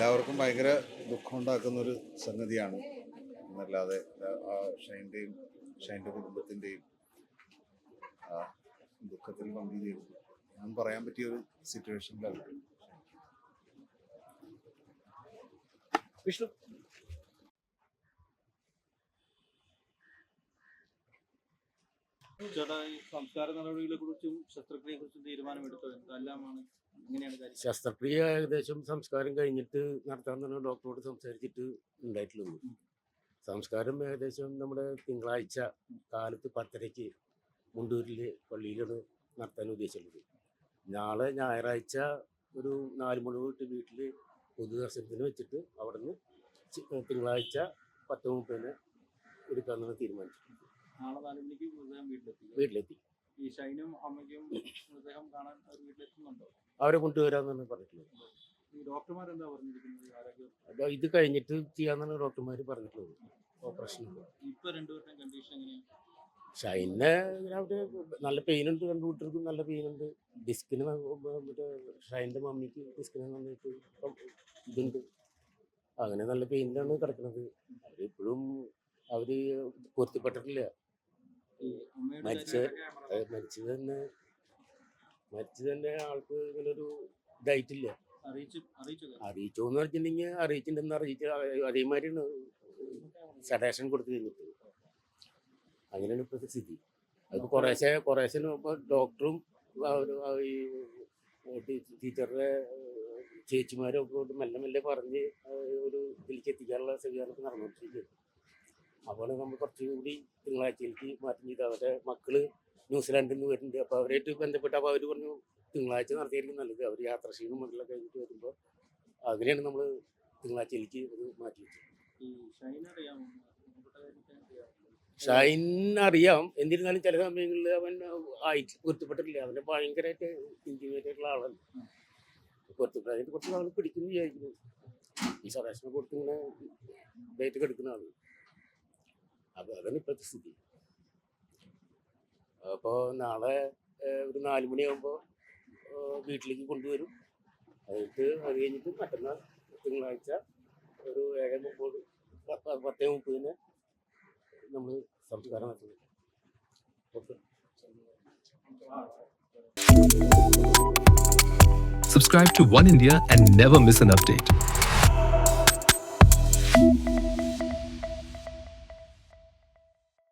എല്ലാവർക്കും ഭയങ്കര ദുഃഖമുണ്ടാക്കുന്ന ഒരു സംഗതിയാണ്. എന്നല്ലാതെ ഷൈന്റെയും ഷൈന്റെ കുടുംബത്തിന്റെയും ദുഃഖത്തിൽ പങ്കുചേരുന്നു ഞാൻ പറയാൻ പറ്റിയ ഒരു സിറ്റുവേഷനിലല്ല വിഷ്ണു ചേട്ടാ ഈ സംസ്കാര നടപടികളെ കുറിച്ചും ശസ്ത്രക്രിയയെ കുറിച്ചും തീരുമാനമെടുത്തോ? എന്തെല്ലാമാണ് എങ്ങനെയാണ് കാര്യം? ശസ്ത്രക്രിയ ഏകദേശം സംസ്കാരം കഴിഞ്ഞിട്ട് നടത്താൻ തന്നെ ഡോക്ടറോട് സംസാരിച്ചിട്ട് ഉണ്ടായിട്ടുള്ളൂ. സംസ്കാരം ഏകദേശം നമ്മുടെ തിങ്കളാഴ്ച കാലത്ത് പത്തരയ്ക്ക് മുണ്ടൂരിൽ പള്ളിയിലാണ് നടത്താൻ ഉദ്ദേശിച്ചുള്ളത് നാളെ ഞായറാഴ്ച ഒരു നാല് മണി തൊട്ട് വീട്ടിൽ പൊതുദർശനത്തിന് വെച്ചിട്ട് അവിടുന്ന് തിങ്കളാഴ്ച പത്ത് മുപ്പതിന് എടുക്കാമെന്നാണ് തീരുമാനിച്ചിട്ടുള്ളത്. നാളെ നാല് മണിക്ക് മൃതദേഹം വീട്ടിലെത്തി വീട്ടിലെത്തി. ഈ ഷൈനും അമ്മയ്ക്കും മൃതദേഹം കാണാൻ അവർ വീട്ടിലെത്തുന്നുണ്ടോ? അവരെ കൊണ്ടുവരാന്നാണ് പറഞ്ഞിട്ടുള്ളത്. ഈ ഡോക്ടർമാരെന്താ പറഞ്ഞിരിക്കുന്നത്? ആരോഗ്യ? അത് ഇത് കഴിഞ്ഞിട്ട് ചെയ്യാന്നാണ് ഡോക്ടർമാർ പറഞ്ഞിട്ടുള്ളത്. ഓപ്പറേഷൻ ഇപ്പൊ രണ്ടുപേരുടെയും കണ്ടീഷൻ എങ്ങനെയാണ് ഷൈനെ അവിടെ നല്ല പെയിൻ ഉണ്ട് രണ്ടു കൂട്ടർക്കും നല്ല പെയിൻ ഉണ്ട്. ഡിസ്കിന് മറ്റേ ഷൈന്റെ മമ്മിക്ക് ഡിസ്കിന് നന്നായിട്ട് ഇതുണ്ട്. അങ്ങനെ നല്ല പെയിനിലാണ് കിടക്കുന്നത്. അവരിപ്പോഴും അവർ പൊരുത്തപ്പെട്ടിട്ടില്ല. മരിച്ച മരിച്ചത് തന്നെ മരിച്ചത് തന്നെ ആൾക്ക് ഇങ്ങനൊരു ഇതായിട്ടില്ല. അറിയിച്ചു എന്ന് പറഞ്ഞിട്ടുണ്ടെങ്കിൽ അറിയിച്ചിട്ടുണ്ടെന്ന് അറിയിച്ച അതേമാതിരിയാണ് സഡേഷൻ കൊടുത്തു കഴിഞ്ഞിട്ട്. അങ്ങനെയാണ് ഇപ്പോഴത്തെ സ്ഥിതി. അത് കുറേശ്ശെ കുറേശ്ശെ ഇപ്പോൾ ഡോക്ടറും ഈ ടീച്ചറുടെ ചേച്ചിമാരും ഒക്കെ മെല്ലെ മെല്ലെ പറഞ്ഞ് ഒരു ഇതിലേക്ക് എത്തിക്കാനുള്ള സംവിധാനമൊക്കെ നടന്നുകൊണ്ടിരിക്കുകയാണ് അപ്പോൾ നമ്മൾ കുറച്ചുകൂടി തിങ്കളാഴ്ചയിലേക്ക് മാറ്റി ചെയ്ത് അവരുടെ മക്കൾ ന്യൂസിലാൻഡിൽ നിന്ന് വരുന്നുണ്ട്. അപ്പോൾ അവരായിട്ട് ബന്ധപ്പെട്ട് അപ്പോൾ അവർ പറഞ്ഞു തിങ്കളാഴ്ച നടത്തിയായിരിക്കും നല്ലത്. അവർ യാത്ര ചെയ്യുന്നു മക്കളെ കഴിഞ്ഞിട്ട് വരുമ്പോൾ അങ്ങനെയാണ് നമ്മൾ തിങ്കളാഴ്ചയിലേക്ക് അത് മാറ്റി വെച്ചത്. ഷൈൻ അറിയാം. എന്നിരുന്നാലും ചില സമയങ്ങളിൽ അവൻ ആയിട്ട് പൊരുത്തപ്പെട്ടിട്ടില്ല. അവന്റെ ഭയങ്കരമായിട്ട് ഇന്റിമേറ്റായിട്ടുള്ള ആളല്ല. പൊരുത്തപ്പെടാനായിട്ട് കുറച്ച് ആൾ പിടിക്കുന്നു വിചാരിക്കുന്നു. ഈ സദാശനം കൊടുത്ത് ഇങ്ങനെ ഡേറ്റ് എടുക്കുന്ന ആൾ. അപ്പോൾ അതാണ് ഇപ്പോഴത്തെ സ്ഥിതി. അപ്പോൾ നാളെ ഒരു നാല് മണിയാകുമ്പോൾ വീട്ടിലേക്ക് കൊണ്ടുവരും. അതിട്ട് അത് കഴിഞ്ഞിട്ട് മറ്റന്നാൾ തിങ്കളാഴ്ച ഒരു ഏഴ് മുപ്പത് പത്ത് മുപ്പതിന് നമ്മൾ സംസ്കാരം നടത്തുന്നു okay. Subscribe to One India and never miss an update.